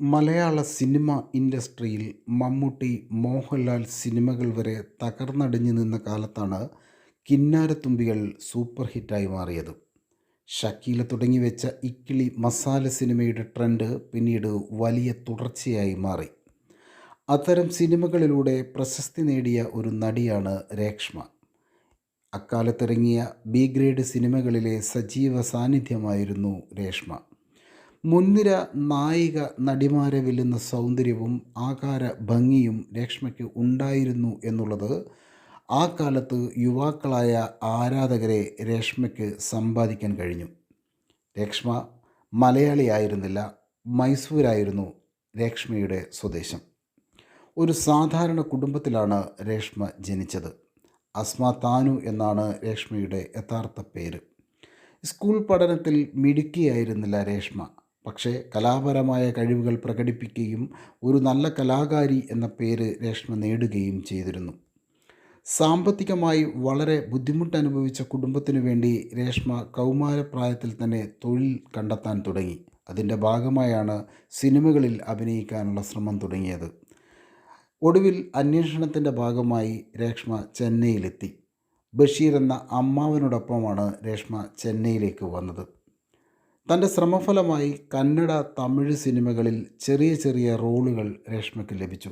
മലയാള cinema ഇൻഡസ്ട്രിയിൽ മമ്മൂട്ടി മോഹൻലാൽ സിനിമകൾ വരെ തകർന്നടിഞ്ഞു നിന്ന കാലത്താണ് കിന്നാരത്തുമ്പികൾ സൂപ്പർ ഹിറ്റായി മാറിയത്. ഷക്കീല തുടങ്ങി വെച്ച ഇക്കിളി മസാല സിനിമയുടെ ട്രെൻഡ് പിന്നീട് വലിയ തുടർച്ചയായി മാറി. അത്തരം സിനിമകളിലൂടെ പ്രശസ്തി നേടിയ ഒരു നടിയാണ് രേഷ്മ. അക്കാലത്തിറങ്ങിയ ബി ഗ്രേഡ് സിനിമകളിലെ സജീവ സാന്നിധ്യമായിരുന്നു രേഷ്മ. മുൻനിര നായിക നടിമാരെ വെല്ലുന്ന സൗന്ദര്യവും ആകാര ഭംഗിയും രേഷ്മയ്ക്ക് ഉണ്ടായിരുന്നു എന്നുള്ളത് ആ കാലത്ത് യുവാക്കളായ ആരാധകരെ രേഷ്മയ്ക്ക് സമ്പാദിക്കാൻ കഴിഞ്ഞു. രേഷ്മ മലയാളിയായിരുന്നില്ല മൈസൂരായിരുന്നു രേഷ്മയുടെ സ്വദേശം. ഒരു സാധാരണ കുടുംബത്തിലാണ് രേഷ്മ ജനിച്ചത്. അസ്മ താനു എന്നാണ് രേഷ്മയുടെ യഥാർത്ഥ പേര്. സ്കൂൾ പഠനത്തിൽ മിടുക്കിയായിരുന്നില്ല രേഷ്മ. പക്ഷേ കലാപരമായ കഴിവുകൾ പ്രകടിപ്പിക്കുകയും ഒരു നല്ല കലാകാരി എന്ന പേര് രേഷ്മ നേടുകയും ചെയ്തിരുന്നു. സാമ്പത്തികമായി വളരെ ബുദ്ധിമുട്ട് അനുഭവിച്ച കുടുംബത്തിനു വേണ്ടി രേഷ്മ കൗമാരപ്രായത്തിൽ തന്നെ തൊഴിൽ കണ്ടെത്താൻ തുടങ്ങി. അതിന്റെ ഭാഗമായാണ് സിനിമകളിൽ അഭിനയിക്കാനുള്ള ശ്രമം തുടങ്ങിയത്. ഒടുവിൽ അന്വേഷണത്തിന്റെ ഭാഗമായി രേഷ്മ ചെന്നൈയിലെത്തി. ബഷീർ എന്ന അമ്മാവനോടൊപ്പമാണ് രേഷ്മ ചെന്നൈയിലേക്ക് വന്നത്. തന്റെ ശ്രമഫലമായി കന്നഡ തമിഴ് സിനിമകളിൽ ചെറിയ ചെറിയ റോളുകൾ രേഷ്മയ്ക്ക് ലഭിച്ചു.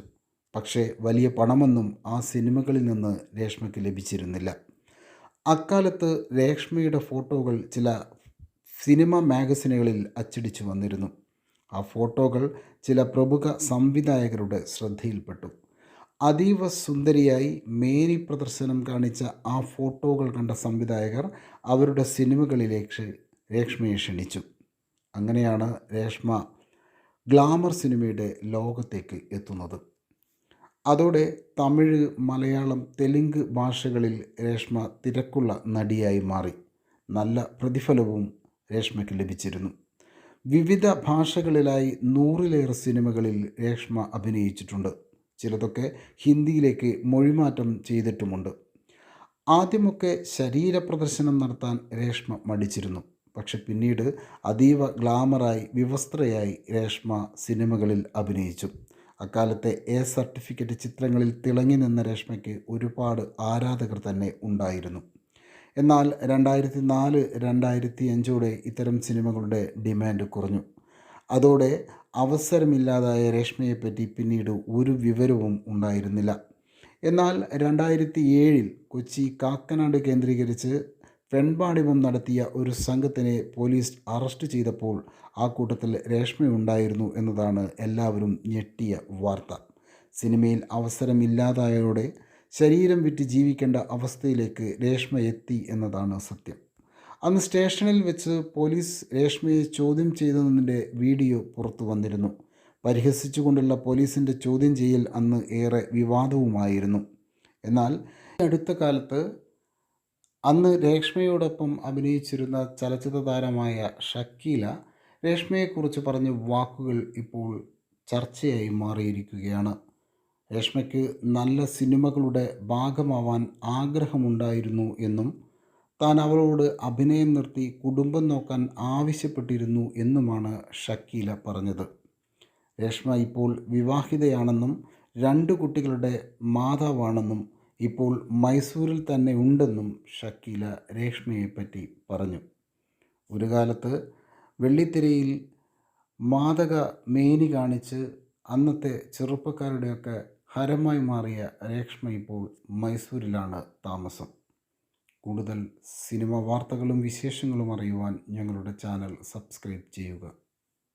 പക്ഷേ വലിയ പണമൊന്നും ആ സിനിമകളിൽ നിന്ന് രേഷ്മയ്ക്ക് ലഭിച്ചിരുന്നില്ല. അക്കാലത്ത് രേഷ്മയുടെ ഫോട്ടോകൾ ചില സിനിമ മാഗസിനുകളിൽ അച്ചടിച്ചു വന്നിരുന്നു. ആ ഫോട്ടോകൾ ചില പ്രമുഖ സംവിധായകരുടെ ശ്രദ്ധയിൽപ്പെട്ടു. അതീവ സുന്ദരിയായി മേരി പ്രദർശനം കാണിച്ച ആ ഫോട്ടോകൾ കണ്ട സംവിധായകർ അവരുടെ സിനിമകളിലേക്ക് രേഷ്മയെ ക്ഷണിച്ചു. അങ്ങനെയാണ് രേഷ്മ ഗ്ലാമർ സിനിമയുടെ ലോകത്തേക്ക് എത്തുന്നത്. അതോടെ തമിഴ് മലയാളം തെലുങ്ക് ഭാഷകളിൽ രേഷ്മ തിരക്കുള്ള നടിയായി മാറി. നല്ല പ്രതിഫലവും രേഷ്മയ്ക്ക് ലഭിച്ചിരുന്നു. വിവിധ ഭാഷകളിലായി നൂറിലേറെ സിനിമകളിൽ രേഷ്മ അഭിനയിച്ചിട്ടുണ്ട്. ചിലതൊക്കെ ഹിന്ദിയിലേക്ക് മൊഴിമാറ്റം ചെയ്തിട്ടുമുണ്ട്. ആദ്യമൊക്കെ ശരീരപ്രദർശനം നടത്താൻ രേഷ്മ മടിച്ചിരുന്നു. പക്ഷെ പിന്നീട് അതീവ ഗ്ലാമറായി വിവസ്ത്രയായി രേഷ്മ സിനിമകളിൽ അഭിനയിച്ചു. അക്കാലത്തെ എ സർട്ടിഫിക്കറ്റ് ചിത്രങ്ങളിൽ തിളങ്ങി നിന്ന രേഷ്മയ്ക്ക് ഒരുപാട് ആരാധകർ തന്നെ ഉണ്ടായിരുന്നു. എന്നാൽ രണ്ടായിരത്തി നാല് രണ്ടായിരത്തി അഞ്ചോടെ ഇത്തരം സിനിമകളുടെ ഡിമാൻഡ് കുറഞ്ഞു. അതോടെ അവസരമില്ലാതായ രേഷ്മയെപ്പറ്റി പിന്നീട് ഒരു വിവരവും ഉണ്ടായിരുന്നില്ല. എന്നാൽ രണ്ടായിരത്തി ഏഴിൽ കൊച്ചി കാക്കനാട് കേന്ദ്രീകരിച്ച് പെൺപാടിമം നടത്തിയ ഒരു സംഘത്തിനെ പോലീസ് അറസ്റ്റ് ചെയ്തപ്പോൾ ആ കൂട്ടത്തിൽ രേഷ്മയുണ്ടായിരുന്നു എന്നതാണ് എല്ലാവരും ഞെട്ടിയ വാർത്ത. സിനിമയിൽ അവസരമില്ലാതായതോടെ ശരീരം വിറ്റ് ജീവിക്കേണ്ട അവസ്ഥയിലേക്ക് രേഷ്മ എത്തി എന്നതാണ് സത്യം. അന്ന് സ്റ്റേഷനിൽ വെച്ച് പോലീസ് രേഷ്മയെ ചോദ്യം ചെയ്തതിന്റെ വീഡിയോ പുറത്തു വന്നിരുന്നു. പരിഹസിച്ചുകൊണ്ടുള്ള പോലീസിന്റെ ചോദ്യം ചെയ്യൽ അന്ന് ഏറെ വിവാദവുമായിരുന്നു. എന്നാൽ അടുത്ത കാലത്ത് അന്ന് രേഷ്മയോടൊപ്പം അഭിനയിച്ചിരുന്ന ചലച്ചിത്ര താരമായ ഷക്കീല രേഷ്മയെക്കുറിച്ച് പറഞ്ഞ വാക്കുകൾ ഇപ്പോൾ ചർച്ചയായി മാറിയിരിക്കുകയാണ്. രേഷ്മയ്ക്ക് നല്ല സിനിമകളുടെ ഭാഗമാവാൻ ആഗ്രഹമുണ്ടായിരുന്നു എന്നും താൻ അവളോട് അഭിനയം നിർത്തി കുടുംബം നോക്കാൻ ആവശ്യപ്പെട്ടിരുന്നു എന്നുമാണ് ഷക്കീല പറഞ്ഞത്. രേഷ്മ ഇപ്പോൾ വിവാഹിതയാണെന്നും രണ്ട് കുട്ടികളുടെ മാതാവാണെന്നും ഇപ്പോൾ മൈസൂരിൽ തന്നെ ഉണ്ടെന്നും ഷക്കീല രേഷ്മയെപ്പറ്റി പറഞ്ഞു. ഒരു കാലത്ത് വെള്ളിത്തിരയിൽ മാതക മേനി കാണിച്ച് അന്നത്തെ ചെറുപ്പക്കാരുടെയൊക്കെ ഹരമായി മാറിയ രേഷ്മ ഇപ്പോൾ മൈസൂരിലാണ് താമസം. കൂടുതൽ സിനിമ വാർത്തകളും വിശേഷങ്ങളും അറിയുവാൻ ഞങ്ങളുടെ ചാനൽ സബ്സ്ക്രൈബ് ചെയ്യുക.